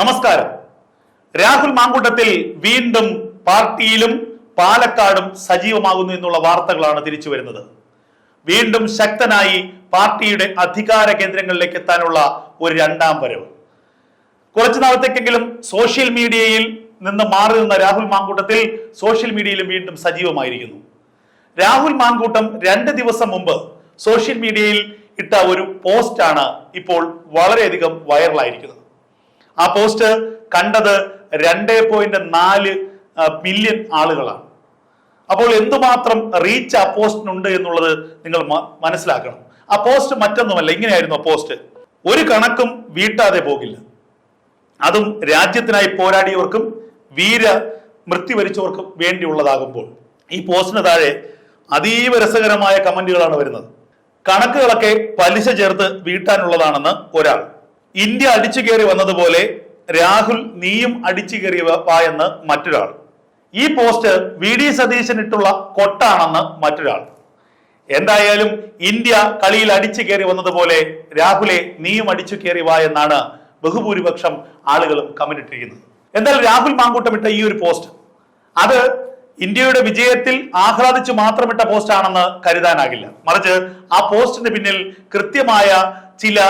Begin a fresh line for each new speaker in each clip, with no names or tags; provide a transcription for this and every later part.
നമസ്കാരം. രാഹുൽ മാങ്കുട്ടത്തിൽ വീണ്ടും പാർട്ടിയിലും പാലക്കാടും സജീവമാകുന്നു എന്നുള്ള വാർത്തകളാണ് തിരിച്ചു വരുന്നത്. വീണ്ടും ശക്തനായി പാർട്ടിയുടെ അധികാര കേന്ദ്രങ്ങളിലേക്ക് എത്താനുള്ള ഒരു രണ്ടാം വരവ്. കുറച്ചു നാളത്തേക്കെങ്കിലും സോഷ്യൽ മീഡിയയിൽ നിന്ന് മാറി നിന്ന രാഹുൽ മാങ്കൂട്ടത്തിൽ സോഷ്യൽ മീഡിയയിലും വീണ്ടും സജീവമായിരിക്കുന്നു. രാഹുൽ മാങ്കൂട്ടം രണ്ട് ദിവസം മുമ്പ് സോഷ്യൽ മീഡിയയിൽ ഇട്ട ഒരു പോസ്റ്റാണ് ഇപ്പോൾ വളരെയധികം വൈറലായിരിക്കുന്നത്. ആ പോസ്റ്റ് കണ്ടത് രണ്ട് പോയിന്റ് നാല് മില്യൺ ആളുകളാണ്. അപ്പോൾ എന്തുമാത്രം റീച്ച് ആ പോസ്റ്റിനുണ്ട് എന്നുള്ളത് നിങ്ങൾ മനസ്സിലാക്കണം. ആ പോസ്റ്റ് മറ്റൊന്നുമല്ല ഇങ്ങനെയായിരുന്നു ആ പോസ്റ്റ്. ഒരു കണക്കും വീട്ടാതെ പോകില്ല. അതും രാജ്യത്തിനായി പോരാടിയവർക്കും വീര മൃത്യു വരിച്ചവർക്കും വേണ്ടിയുള്ളതാകുമ്പോൾ. ഈ പോസ്റ്റിന് താഴെ അതീവ രസകരമായ കമന്റുകളാണ് വരുന്നത്. കണക്കുകളൊക്കെ പലിശ ചേർത്ത് വീട്ടാനുള്ളതാണെന്ന് ഒരാൾ. ഇന്ത്യ അടിച്ചു കയറി വന്നതുപോലെ രാഹുൽ നീയും അടിച്ചു കയറി വാ എന്ന് മറ്റൊരാൾ. ഈ പോസ്റ്റ് വി ഡി സതീശൻ ഇട്ടുള്ള കൊട്ടാണെന്ന് മറ്റൊരാൾ. എന്തായാലും ഇന്ത്യ കളിയിൽ അടിച്ചു കയറി വന്നതുപോലെ രാഹുലെ നീയും അടിച്ചു കയറി വാ എന്നാണ് ബഹുഭൂരിപക്ഷം ആളുകളും കമന്റ് ഇട്ടിരിക്കുന്നത്. എന്നാൽ രാഹുൽ മാങ്കൂട്ടമിട്ട ഈ ഒരു പോസ്റ്റ്. അത് ഇന്ത്യയുടെ വിജയത്തിൽ ആഹ്ലാദിച്ചു മാത്രമിട്ട പോസ്റ്റ് ആണെന്ന് കരുതാനാകില്ല. മറിച്ച് ആ പോസ്റ്റിന് പിന്നിൽ കൃത്യമായ ചില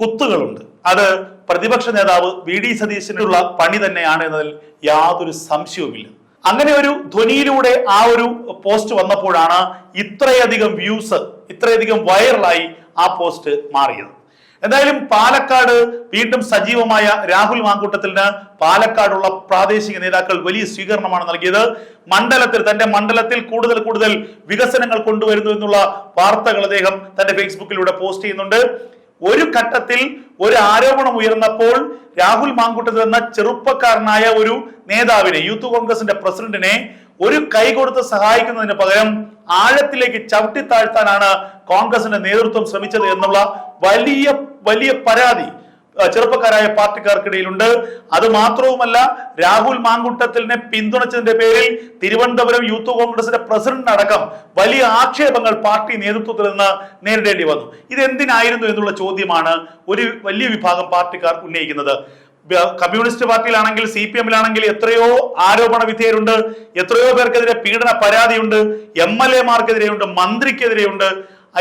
കുത്തുകളുണ്ട്. അത് പ്രതിപക്ഷ നേതാവ് വി ഡി സതീശനുള്ള പണി തന്നെയാണ് എന്നതിൽ യാതൊരു സംശയവുമില്ല. അങ്ങനെ ഒരു ധ്വനിയിലൂടെ ആ ഒരു പോസ്റ്റ് വന്നപ്പോഴാണ് ഇത്രയധികം വ്യൂസ് ഇത്രയധികം വൈറലായി ആ പോസ്റ്റ് മാറിയത്. എന്തായാലും പാലക്കാട് വീണ്ടും സജീവമായ രാഹുൽ മാങ്കൂട്ടത്തിന് പാലക്കാടുള്ള പ്രാദേശിക നേതാക്കൾ വലിയ സ്വീകരണമാണ് നൽകിയത്. മണ്ഡലത്തിൽ തന്റെ മണ്ഡലത്തിൽ കൂടുതൽ കൂടുതൽ വികസനങ്ങൾ കൊണ്ടുവരുന്നു എന്നുള്ള വാർത്തകൾ അദ്ദേഹം തന്റെ ഫേസ്ബുക്കിലൂടെ പോസ്റ്റ് ചെയ്യുന്നുണ്ട്. ഒരു ഘട്ടത്തിൽ ഒരു ആരോപണം ഉയർന്നപ്പോൾ രാഹുൽ മാങ്കൂട്ടത്തിൽ എന്ന ചെറുപ്പക്കാരനായ ഒരു നേതാവിനെ യൂത്ത് കോൺഗ്രസിന്റെ പ്രസിഡന്റിനെ ഒരു കൈ കൊടുത്ത് സഹായിക്കുന്നതിന് പകരം ആഴത്തിലേക്ക് ചവിട്ടി താഴ്ത്താനാണ് കോൺഗ്രസിന്റെ നേതൃത്വം ശ്രമിച്ചത് എന്നുള്ള വലിയ വലിയ പരാതി ചെറുപ്പക്കാരായ പാർട്ടിക്കാർക്കിടയിലുണ്ട്. അത് മാത്രവുമല്ല രാഹുൽ മാങ്കുട്ടത്തിനെ പിന്തുണച്ചതിന്റെ പേരിൽ തിരുവനന്തപുരം യൂത്ത് കോൺഗ്രസിന്റെ പ്രസിഡന്റ് അടക്കം വലിയ ആക്ഷേപങ്ങൾ പാർട്ടി നേതൃത്വത്തിൽ നിന്ന് നേരിടേണ്ടി വന്നു. ഇത് എന്തിനായിരുന്നു എന്നുള്ള ചോദ്യമാണ് ഒരു വലിയ വിഭാഗം പാർട്ടിക്കാർ ഉന്നയിക്കുന്നത്. കമ്മ്യൂണിസ്റ്റ് പാർട്ടിയിലാണെങ്കിൽ സി പി എമ്മിലാണെങ്കിൽ എത്രയോ ആരോപണ വിധേയരുണ്ട് എത്രയോ പേർക്കെതിരെ പീഡന പരാതിയുണ്ട് എം എൽ എമാർക്കെതിരെയുണ്ട് മന്ത്രിക്കെതിരെയുണ്ട്.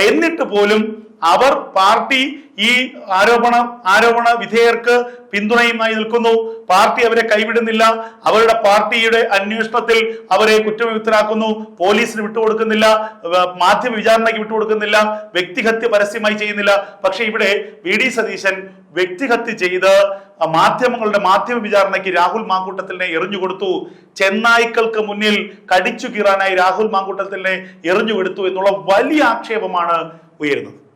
എന്നിട്ട് പോലും അവർ പാർട്ടി ഈ ആരോപണ ആരോപണ വിധേയർക്ക് പിന്തുണയുമായി നിൽക്കുന്നു. പാർട്ടി അവരെ കൈവിടുന്നില്ല. അവരുടെ പാർട്ടിയുടെ അന്വേഷണത്തിൽ അവരെ കുറ്റവിമുക്തരാക്കുന്നു. പോലീസിന് വിട്ടുകൊടുക്കുന്നില്ല. മാധ്യമ വിചാരണയ്ക്ക് വിട്ടുകൊടുക്കുന്നില്ല. വ്യക്തിഹത്യ പരസ്യമായി ചെയ്യുന്നില്ല. പക്ഷെ ഇവിടെ വി ഡി സതീശൻ വ്യക്തിഹത്യ ചെയ്ത് മാധ്യമങ്ങളുടെ മാധ്യമ വിചാരണയ്ക്ക് രാഹുൽ മാങ്കൂട്ടത്തിനെ എറിഞ്ഞുകൊടുത്തു. ചെന്നായ്ക്കൾക്ക് മുന്നിൽ കടിച്ചു കീറാനായി രാഹുൽ മാങ്കൂട്ടത്തിനെ എറിഞ്ഞുകൊടുത്തു എന്നുള്ള വലിയ ആക്ഷേപമാണ് ഉയരുന്നത്.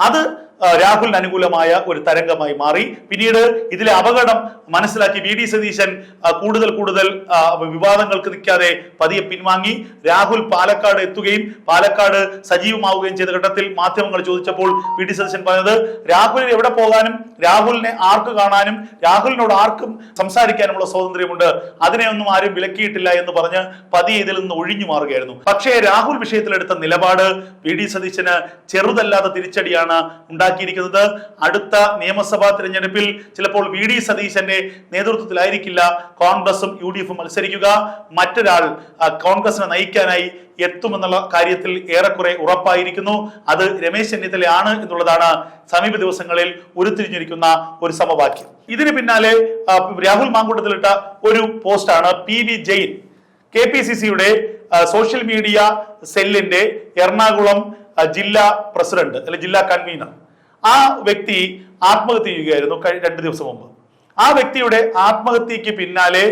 അത് രാഹുലിന് അനുകൂലമായ ഒരു തരംഗമായി മാറി. പിന്നീട് ഇതിലെ അപകടം മനസ്സിലാക്കി വി ഡി സതീശൻ കൂടുതൽ കൂടുതൽ വിവാദങ്ങൾക്ക് നിൽക്കാതെ പതിയെ പിൻവാങ്ങി. രാഹുൽ പാലക്കാട് എത്തുകയും പാലക്കാട് സജീവമാവുകയും ചെയ്ത ഘട്ടത്തിൽ മാധ്യമങ്ങൾ ചോദിച്ചപ്പോൾ വി ഡി സതീശൻ പറഞ്ഞത് രാഹുലിന് എവിടെ പോകാനും രാഹുലിനെ ആർക്ക് കാണാനും രാഹുലിനോട് ആർക്കും സംസാരിക്കാനുമുള്ള സ്വാതന്ത്ര്യമുണ്ട്. അതിനെ ഒന്നും ആരും വിലക്കിയിട്ടില്ല എന്ന് പറഞ്ഞ് പതിയെ ഇതിൽ നിന്ന് ഒഴിഞ്ഞു മാറുകയായിരുന്നു. പക്ഷേ രാഹുൽ വിഷയത്തിലെടുത്ത നിലപാട് വി ഡി സതീശന് ചെറുതല്ലാത്ത തിരിച്ചടിയാണ് ഉണ്ടാക്കിയിരിക്കുന്നത് അടുത്ത നിയമസഭാ തിരഞ്ഞെടുപ്പിൽ ചിലപ്പോൾ വി ഡി സതീശന്റെ നേതൃത്വത്തിലായിരിക്കില്ല കോൺഗ്രസും യു ഡി എഫും മത്സരിക്കുക. മറ്റൊരാൾ കോൺഗ്രസിനെ നയിക്കാനായി എത്തുമെന്നുള്ള കാര്യത്തിൽ ഏറെക്കുറെ ഉറപ്പായിരിക്കുന്നു. അത് രമേശ് ചെന്നിത്തലയാണ് എന്നുള്ളതാണ് സമീപ ദിവസങ്ങളിൽ ഉരുത്തിരിഞ്ഞിരിക്കുന്ന ഒരു സമവാക്യം. ഇതിന് പിന്നാലെ രാഹുൽ മാങ്കൂട്ടത്തിലിട്ട ഒരു പോസ്റ്റാണ് P V Jain. K P C സിയുടെ സോഷ്യൽ മീഡിയ സെല്ലിന്റെ എറണാകുളം ജില്ലാ പ്രസിഡന്റ് അല്ലെ ജില്ലാ കൺവീനർ. ആ വ്യക്തി ആത്മഹത്യ ചെയ്യുകയായിരുന്നു രണ്ട് ദിവസം മുമ്പ്. ആ വ്യക്തിയുടെ ആത്മഹത്യക്ക് പിന്നാലെ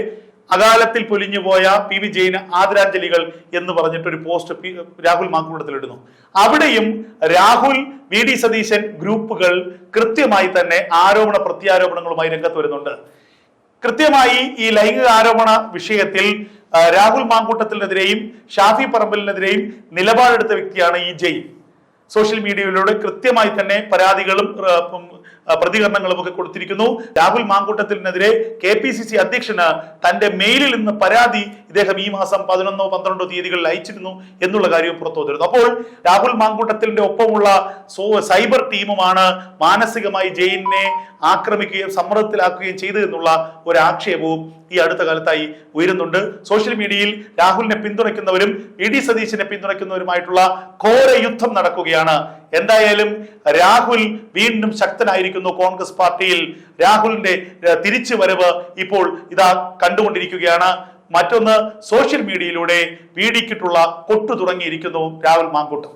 അകാലത്തിൽ പൊലിഞ്ഞുപോയ പി വി ജയിന് ആദരാഞ്ജലികൾ എന്ന് പറഞ്ഞിട്ട് ഒരു പോസ്റ്റ് രാഹുൽ മാക്കൂടത്തിൽ ഇടുന്നു അവിടെയും രാഹുൽ വി ഡി സതീശൻ ഗ്രൂപ്പുകൾ കൃത്യമായി തന്നെ ആരോപണ പ്രത്യാരോപണങ്ങളുമായി രംഗത്ത് വരുന്നുണ്ട്. കൃത്യമായി ഈ ലൈംഗിക ആരോപണ വിഷയത്തിൽ രാഹുൽ മാങ്കൂട്ടത്തിനെതിരെയും ഷാഫി പറമ്പലിനെതിരെയും നിലപാടെടുത്ത വ്യക്തിയാണ് ഈ ജയ് സോഷ്യൽ മീഡിയയിലൂടെ കൃത്യമായി തന്നെ പരാതികളും പ്രതികരണങ്ങളും ഒക്കെ കൊടുത്തിരിക്കുന്നു. രാഹുൽ മാങ്കൂട്ടത്തിനെതിരെ കെ പി സി സി അധ്യക്ഷന് തന്റെ മെയിലിൽ നിന്ന് പരാതി ഇദ്ദേഹം ഈ മാസം പതിനൊന്നോ പന്ത്രണ്ടോ തീയതികളിൽ അയച്ചിരുന്നു എന്നുള്ള കാര്യവും പുറത്തു വന്നിരുന്നു. അപ്പോൾ രാഹുൽ മാങ്കൂട്ടത്തിന്റെ ഒപ്പമുള്ള സോ സൈബർ ടീമുമാണ് മാനസികമായി ജയിലിനെ ആക്രമിക്കുകയും സമ്മർദ്ദത്തിലാക്കുകയും ചെയ്തു എന്നുള്ള ഒരു ആക്ഷേപവും ഈ അടുത്ത കാലത്തായി ഉയരുന്നുണ്ട്. സോഷ്യൽ മീഡിയയിൽ രാഹുലിനെ പിന്തുണയ്ക്കുന്നവരും ഇ ഡി സതീശിനെ പിന്തുണയ്ക്കുന്നവരുമായിട്ടുള്ള ഘോര യുദ്ധം നടക്കുകയാണ് എന്തായാലും രാഹുൽ വീണ്ടും ശക്തനായിരിക്കുന്നു കോൺഗ്രസ് പാർട്ടിയിൽ. രാഹുലിന്റെ തിരിച്ചു വരവ് ഇപ്പോൾ ഇതാ കണ്ടുകൊണ്ടിരിക്കുകയാണ്. മറ്റൊന്ന് സോഷ്യൽ മീഡിയയിലൂടെ പീഡിക്കിട്ടുള്ള കൊട്ടു തുടങ്ങിയിരിക്കുന്നു രാഹുൽ മാങ്കൂട്ടം.